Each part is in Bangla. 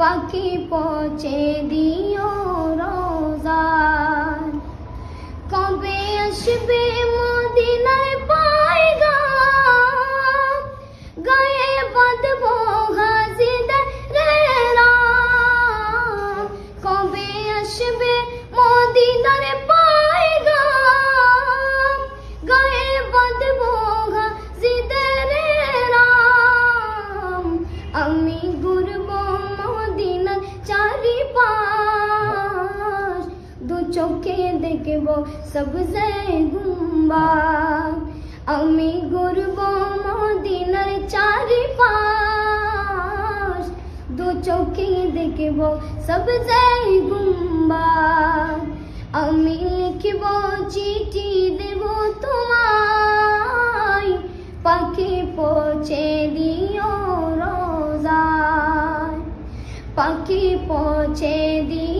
পাখি পচে দিও রোজার। কবে আসবে মদিনায় পাইগা গায়ে বাঁধবো চোখে দেখব সবজে গুম্বাদ আমি ঘুরব মদিনার চারিপাশ দু চোখে দেখব সবজে গুম্বাদ আমি লিখব চিঠি দেব তোমায় পাখি পৌঁছে দিও রোজায় পাখি পৌঁছে দিও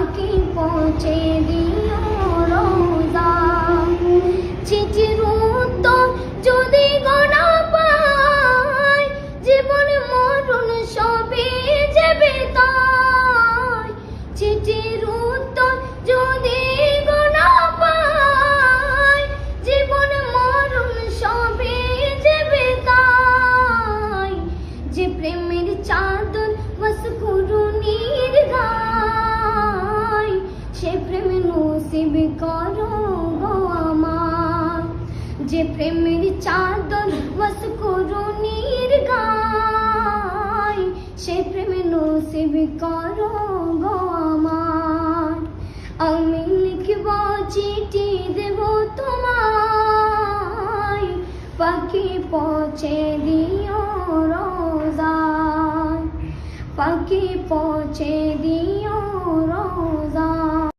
পাখি পৌঁছে দিও রোজায় নসিব করো গো আমার। যে প্রেমের চাদর বস করুণীর গায়, সে প্রেম নসিব করো গো আমার। আমি লিখব চিঠি দেব তোমায়, পাখি পৌঁছে দিও রোজায়। পাখি পৌঁছে দিও